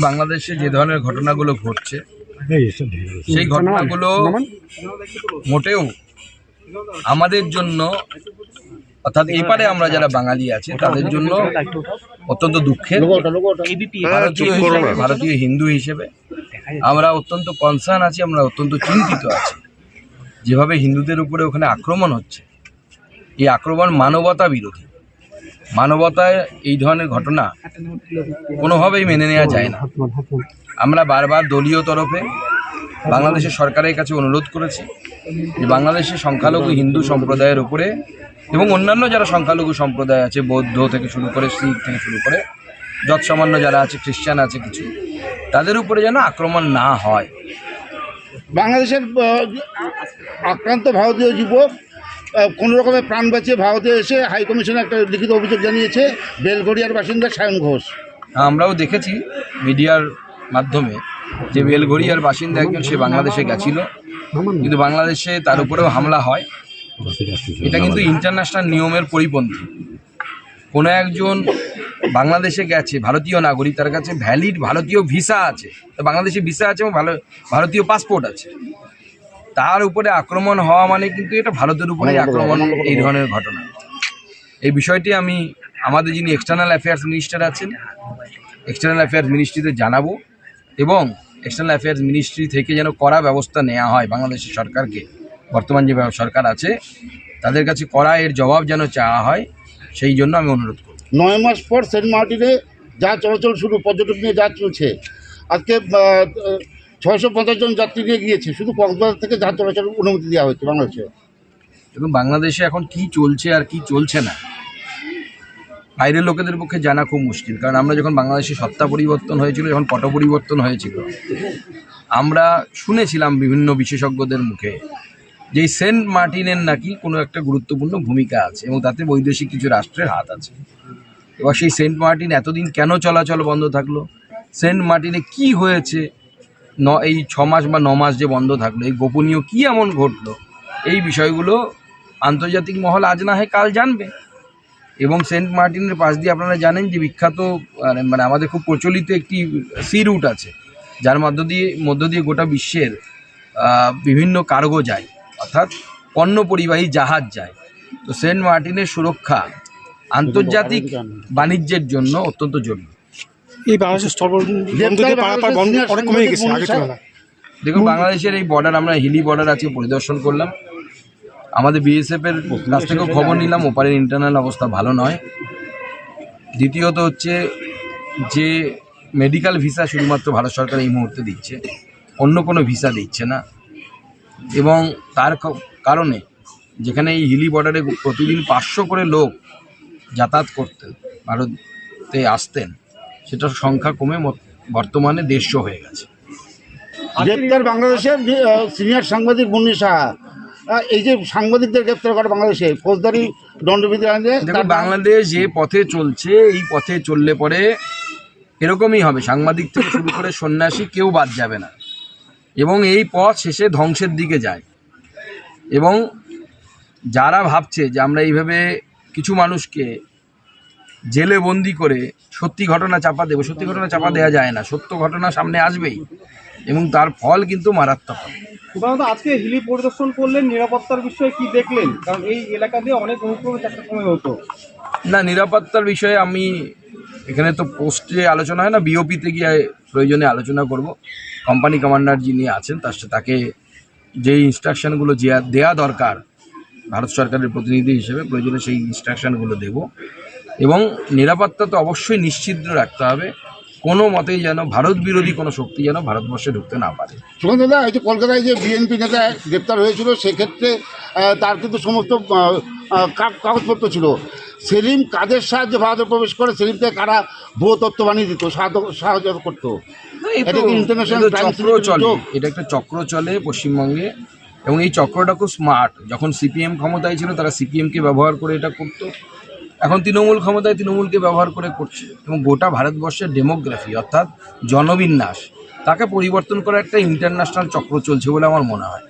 বাংলাদেশে যে ধরনের ঘটনাগুলো ঘটছে সেই ঘটনাগুলো মোটেও আমাদের জন্য অর্থাৎ এপারে আমরা যারা বাঙালি আছি তাদের জন্য অত্যন্ত দুঃখের। ভারতীয় হিসেবে ভারতীয় হিন্দু হিসেবে আমরা অত্যন্ত কনসার্ন আছি আমরা অত্যন্ত চিন্তিত আছি। যেভাবে হিন্দুদের উপরে ওখানে আক্রমণ হচ্ছে এই আক্রমণ মানবতা বিরোধী। মানবতায় এই ধরনের ঘটনা কোনোভাবেই মেনে নেওয়া যায় না। আমরা বারবার দলীয় তরফে বাংলাদেশের সরকারের কাছে অনুরোধ করেছি যে বাংলাদেশের সংখ্যালঘু হিন্দু সম্প্রদায়ের উপরে এবং অন্যান্য যারা সংখ্যালঘু সম্প্রদায় আছে, বৌদ্ধ থেকে শুরু করে শিখ থেকে শুরু করে যৎসামান্য যারা আছে, খ্রিস্টান আছে কিছু, তাদের উপরে যেন আক্রমণ না হয়। বাংলাদেশের আক্রান্ত ভারতীয় যুবক কোনো রকমের প্রাণ বাঁচিয়ে ভারতে এসে হাই কমিশনে একটা লিখিত অভিযোগ জানিয়েছে বেলগড়িয়ার বাসিন্দা সায়ন ঘোষ। আমরাও দেখেছি মিডিয়ার মাধ্যমে যে বেলঘড়িয়ার বাসিন্দা একজন, সে বাংলাদেশে গেছিল। কিন্তু বাংলাদেশে তার উপরেও হামলা হয়। এটা কিন্তু ইন্টারন্যাশনাল নিয়মের পরিপন্থী। কোনো একজন বাংলাদেশে গেছে, ভারতীয় নাগরিক, তার কাছে ভ্যালিড ভারতীয় ভিসা আছে। তো বাংলাদেশে ভিসা আছে এবং ভালো ভারতীয় পাসপোর্ট আছে। তার উপরে আক্রমণ হওয়া মানে কিন্তু এটা ভারতের উপরে আক্রমণ এই ধরনের ঘটনা। এই বিষয়টি আমি আমাদের যিনি এক্সটার্নাল অ্যাফেয়ার্স মিনিস্টার আছেন এক্সটার্নাল অ্যাফেয়ার্স মিনিস্ট্রিতে জানাব এবং এক্সটার্নাল অ্যাফেয়ার্স মিনিস্ট্রি থেকে যেন কড়া ব্যবস্থা নেওয়া হয় বাংলাদেশের সরকারকে। বর্তমান যে সরকার আছে তাদের কাছে কড়া এর জবাব যেন চাওয়া হয় সেই জন্য আমি অনুরোধ করব। নয় মাস পর সেন্ট মার্টিনে যা চলাচল শুরু পর্যটক নিয়ে যা চলছে আজকে ছয়শো পঞ্চাশ জন যাত্রী নিয়ে গিয়েছে, শুধু কক্সবাজার থেকে যা চলাচল অনুমতি দেওয়া হয়েছে বাংলাদেশে। এবং বাংলাদেশে এখন কি চলছে আর কি চলছে না, বাইরের লোকেদের পক্ষে জানা খুব মুশকিল, কারণ আমরা যখন বাংলাদেশে সত্তা পরিবর্তন হয়েছিল, যখন পট পরিবর্তন হয়েছিল, আমরা শুনেছিলাম বিভিন্ন বিশেষজ্ঞদের মুখে যে সেন্ট মার্টিনের নাকি কোনো একটা গুরুত্বপূর্ণ ভূমিকা আছে এবং তাতে বৈদেশিক কিছু রাষ্ট্রের হাত আছে। এবার সেই সেন্ট মার্টিন এতদিন কেন চলাচল বন্ধ থাকল? সেন্ট মার্টিনে কি হয়েছে? ন এই ছ মাস বা ন মাস যে বন্ধ থাকল এই গোপনীয় কি এমন ঘটলো? এই বিষয়গুলো আন্তর্জাতিক মহল আজ না হয় কাল জানবে। এবং সেন্ট মার্টিনের পাশ দিয়ে আপনারা জানেন যে বিখ্যাত মানে আমাদের খুব প্রচলিত একটি সি রুট আছে যার মধ্য দিয়ে মধ্য দিয়ে গোটা বিশ্বের বিভিন্ন কার্গো যায় অর্থাৎ পণ্য পরিবাহী জাহাজ যায়। তো সেন্ট মার্টিনের সুরক্ষা আন্তর্জাতিক বাণিজ্যের জন্য অত্যন্ত জরুরি। এই বাংলাদেশের স্থলবন্ধ পারাপার বন্ধ অনেক কমে গেছে আগের তুলনায়। দেখুন বাংলাদেশের এই বর্ডার আমরা হিলি বর্ডার আজকে পরিদর্শন করলাম। আমাদের বিএসএফ এর কাছ থেকেও খবর নিলাম ওপারের ইন্টারনাল অবস্থা ভালো নয়। দ্বিতীয়ত হচ্ছে যে মেডিকেল ভিসা শুধুমাত্র ভারত সরকার এই মুহূর্তে দিচ্ছে অন্য কোনো ভিসা দিচ্ছে না। এবং তার কারণে যেখানে এই হিলি বর্ডারে প্রতিদিন পাঁচশো করে লোক যাতায়াত করতেন ভারতে আসতেন সেটার সংখ্যা কমে বর্তমানে দেড়শো হয়ে গেছে। গ্রেপ্তার বাংলাদেশের সিনিয়র সাংবাদিক মুন্নি সাহা। এই যে সাংবাদিকদের গ্রেপ্তার করে বাংলাদেশে ফৌজদারি দণ্ডবিধি আইনে বাংলাদেশ যে পথে চলছে এই পথে চললে পরে এরকমই হবে। সাংবাদিক থেকে শুরু করে সন্ন্যাসী কেউ বাদ যাবে না। এবং এই পথ শেষে ধ্বংসের দিকে যায়। এবং যারা ভাবছে যে আমরা এইভাবে কিছু মানুষকে জেলে বন্দি করে সত্যি ঘটনা চাপা দেবো সত্যি ঘটনা চাপা দেওয়া যায় না সত্য ঘটনা সামনে আসবেই। এবং তার ফল কিন্তু মারাত্মক। হবে প্রধানত আজকে হিলি পরিদর্শন করলেন নিরাপত্তার বিষয়ে কি দেখলেন? কারণ এই এলাকা দিয়ে অনেক সময় হতো। না নিরাপত্তার বিষয়ে আমি এখানে তো পোস্টে আলোচনা হয় না বিওপিতে গিয়ে প্রয়োজনে আলোচনা করব। কোম্পানি কমান্ডার যিনি আছেন তার সাথে তাকে যে ইনস্ট্রাকশনগুলো দেওয়া দরকার ভারত সরকারের প্রতিনিধি হিসেবে প্রয়োজনে সেই ইনস্ট্রাকশনগুলো দেব। এবং নিরাপত্তা তো অবশ্যই নিশ্চিত রাখতে হবে। কোনো মতেই যেন ভারত বিরোধী কোনো শক্তি যেন ভারতবর্ষে ঢুকতে না পারে। সুগন্ধ দাদা এই যে কলকাতায় যে বিএনপি নেতা গ্রেপ্তার হয়েছিল সেক্ষেত্রে তার কিন্তু সমস্ত কাগজপত্র ছিল। সেলিম কাদের সাহায্যে ভারতে প্রবেশ করে? সেলিমকে কারা ভুয়ো তত্ত্ব বানিয়ে দিত সাহায্য করতো? চক্র চলে এটা একটা চক্র চলে পশ্চিমবঙ্গে। এবং এই চক্রটা খুব স্মার্ট যখন সিপিএম ক্ষমতায় ছিল তারা সিপিএমকে ব্যবহার করে এটা করতো। এখন তৃণমূল ক্ষমতায় তৃণমূলকে ব্যবহার করে করছে এবং গোটা ভারতবর্ষের ডেমোগ্রাফি অর্থাৎ জনবিন্যাস তাকে পরিবর্তন করা একটা ইন্টারন্যাশনাল চক্র চলছে বলে আমার মনে হয়।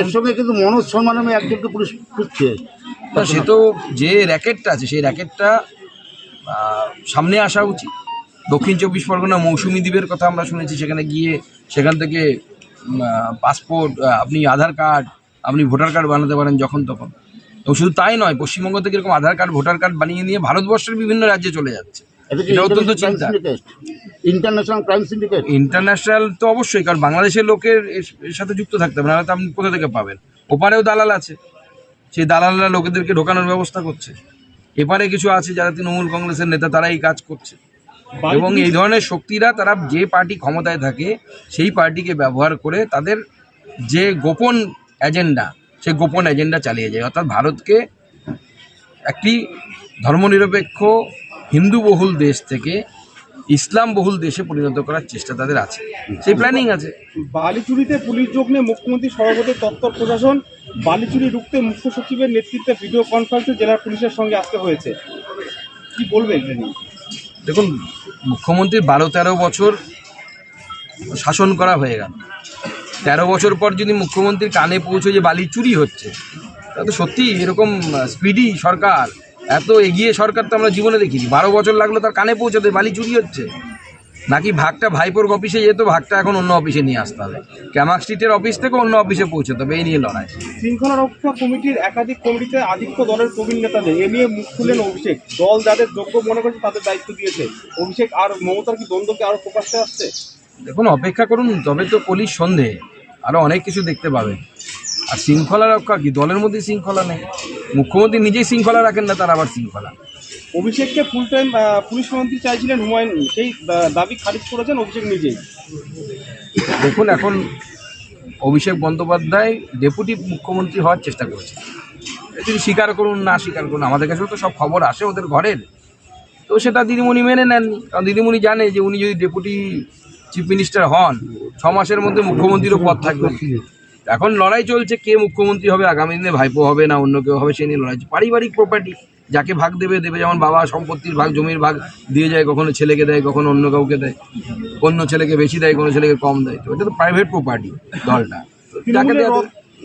এর সঙ্গে কিন্তু মনোজ শর্মা নামে একজনকে পুলিশ খুঁজছে। তা সে তো যে র্যাকেটটা আছে সেই র্যাকেটটা সামনে আসা উচিত। দক্ষিণ চব্বিশ পরগনা মৌসুমী দ্বীপের কথা আমরা শুনেছি সেখানে গিয়ে সেখান থেকে পাসপোর্ট আপনি আধার কার্ড আপনি ভোটার কার্ড বানাতে পারেন যখন তখন। এবং শুধু তাই নয় পশ্চিমবঙ্গ থেকে এরকম আধার কার্ড ভোটার কার্ড বানিয়ে নিয়ে ভারতবর্ষের বিভিন্ন রাজ্যে চলে যাচ্ছে। এটা অত্যন্ত চিন্তা ইন্টারন্যাশনাল ক্রাইম সিন্ডিকেট ইন্টারন্যাশনাল তো অবশ্যই কারণ বাংলাদেশের লোকের এর- সাথে যুক্ত থাকতে হবে নাহলে তো আপনি কোথা থেকে পাবেন? ওপারেও দালাল আছে। সেই দালালরা লোকেদেরকে ঢোকানোর ব্যবস্থা করছে। এপারে কিছু আছে যারা তৃণমূল কংগ্রেসের নেতা তারা এই কাজ করছে। এবং এই ধরনের শক্তিরা তারা যে পার্টি ক্ষমতায় থাকে সেই পার্টিকে ব্যবহার করে তাদের যে গোপন এজেন্ডা সেই গোপন এজেন্ডা চালিয়ে যায়। অর্থাৎ ভারতকে একটি ধর্মনিরপেক্ষ হিন্দু বহুল দেশ থেকে ইসলাম বহুল দেশে পরিণত করার চেষ্টা তাদের আছে। সেই প্ল্যানিং আছে। বালিচুরিতে পুলিশ যোগ নিয়ে মুখ্যমন্ত্রী সভাপতি তত্ত্ব প্রশাসন বালিচুরি রুখতে মুখ্য সচিবের নেতৃত্বে ভিডিও কনফারেন্সে জেলার পুলিশের সঙ্গে আসতে হয়েছে। কি বলবেন দেখুন মুখ্যমন্ত্রীর বারো তেরো বছর শাসন করা হয়ে গেল। তেরো বছর পর যদি মুখ্যমন্ত্রীর কানে পৌঁছে যে বালি চুরি হচ্ছে তাহলে তো সত্যি এরকম স্পিডি সরকার। এত এগিয়ে সরকার তো আমরা জীবনে দেখিনি। বারো বছর লাগল তার কানে পৌঁছাতে বালি চুরি হচ্ছে। নাকি ভাগটা ভাইপোর অফিসে যেত ভাগটা এখন অন্য অফিসে নিয়ে আসতে হবে। ক্যামাক স্ট্রিটের অফিস থেকে অন্য অফিসে পৌঁছতে হবে এই নিয়ে লড়াই। শৃঙ্খলা রক্ষা কমিটির একাধিক কমিটিতে আদিত্য দলের প্রবীণ নেতাদের এ নিয়ে মুখ খুললেন অভিষেক। দল যাদের যোগ্য মনে করছে তাদের দায়িত্ব দিয়েছে। অভিষেক আর মমতার কি দ্বন্দ্বকে আরও প্রকাশ্যে আসছে? দেখুন অপেক্ষা করুন তবে তো পুলিশ সন্ধে আরও অনেক কিছু দেখতে পাবেন আর শৃঙ্খলা রক্ষা কি? দলের মধ্যে শৃঙ্খলা নেই। মুখ্যমন্ত্রী নিজেই শৃঙ্খলা রাখেন না তার আবার শৃঙ্খলা। অভিষেককে ফুল টাইম পুলিশ মন্ত্রী চাইছিলেন হুমায়ুন সেই দাবি খারিজ করেছেন অভিষেক নিজেই। দেখুন এখন অভিষেক বন্দ্যোপাধ্যায় ডেপুটি মুখ্যমন্ত্রী হওয়ার চেষ্টা করেছে তিনি স্বীকার করুন না স্বীকার করুন আমাদের কাছেও তো সব খবর আসে ওদের ঘরের। তো সেটা দিদিমণি মেনে নেননি। কারণ দিদিমণি জানে যে উনি যদি ডেপুটি চিফ মিনিস্টার হন ছ মাসের মধ্যে মুখ্যমন্ত্রীরও পদ থাকবে। এখন লড়াই চলছে কে মুখ্যমন্ত্রী হবে আগামী দিনে ভাইপো হবে না অন্য কেউ হবে সে নিয়ে লড়াই। পারিবারিক প্রপার্টি যাকে ভাগ দেবে দেবে যেমন বাবা সম্পত্তির ভাগ জমির ভাগ দিয়ে যায় কখনো ছেলেকে দেয় কখনো অন্য কাউকে দেয়। অন্য ছেলেকে বেশি দেয় কোনো ছেলেকে কম দেয়। তো এটা তো প্রাইভেট প্রপার্টি দলটা। যাকে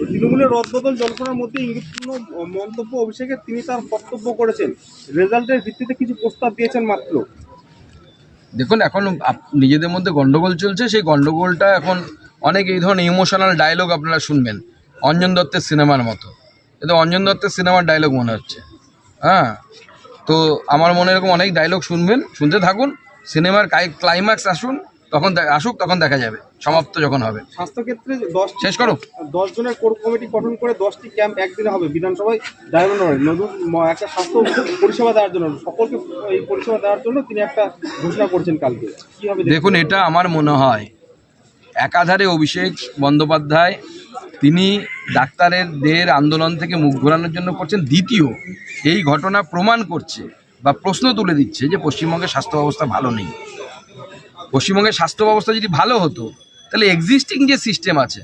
তৃণমূলের রদবদল জল্পনার মধ্যে ইঙ্গিতপূর্ণ মন্তব্য অভিষেকের তিনি তার বক্তব্য করেছেন। রেজাল্টের ভিত্তিতে কিছু প্রস্তাব দিয়েছেন মাত্র। দেখুন, এখন নিজেদের মধ্যে গন্ডগোল চলছে, সেই গন্ডগোলটা এখন অনেক এই ধরনের ইমোশনাল ডায়লগ আপনারা শুনবেন, অঞ্জন দত্তের সিনেমার মতো। এতে অঞ্জন দত্তের সিনেমার ডায়লগ মনে হচ্ছে। হ্যাঁ? তো আমার মনে এরকম অনেক ডায়লগ শুনবেন, শুনতে থাকুন, সিনেমার ক্লাইম্যাক্স আসুন তখন আসুক তখন দেখা যাবে। সমাপ্ত যখন হবে। স্বাস্থ্যক্ষেত্রে দশ শেষ করো দশ জনের কোর কমিটি গঠন করে দশটি ক্যাম্প একদিনে হবে। বিধানসভায় ডায়মন্ড। নতুন একটা স্বাস্থ্য পরিষেবা দেওয়ার জন্য সকলকে এই পরিষেবা দেওয়ার জন্য তিনি একটা ঘোষণা করছেন কালকে। কি হবে দেখুন এটা আমার মনে হয় একাধারে অভিষেক বন্দ্যোপাধ্যায় তিনি ডাক্তারের দের আন্দোলন থেকে মুখ ঘোরানোর জন্য করছেন। দ্বিতীয় এই ঘটনা প্রমাণ করছে বা প্রশ্ন তুলে দিচ্ছে যে পশ্চিমবঙ্গের স্বাস্থ্য ব্যবস্থা ভালো নেই। পশ্চিমবঙ্গের স্বাস্থ্য ব্যবস্থা যদি ভালো হতো, তাহলে এক্সিস্টিং যে সিস্টেম আছে,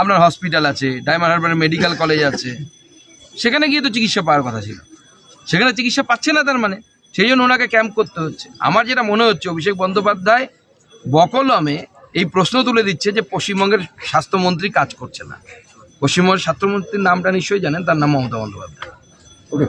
আপনার হসপিটাল আছে ডায়মন্ড হারবার মেডিকেল কলেজ আছে, সেখানে গিয়ে তো চিকিৎসা পাওয়ার কথা ছিল। সেখানে চিকিৎসা পাচ্ছে না তার মানে। সেই জন্য ওনাকে ক্যাম্প করতে হচ্ছে। আমার যেটা মনে হচ্ছে, অভিষেক বন্দ্যোপাধ্যায় বকলমে এই প্রশ্ন তুলে দিচ্ছে যে পশ্চিমবঙ্গের স্বাস্থ্যমন্ত্রী কাজ করছে না। পশ্চিমবঙ্গের স্বাস্থ্যমন্ত্রীর নামটা নিশ্চয়ই জানেন, তার নাম মমতা বন্দ্যোপাধ্যায়। ওকে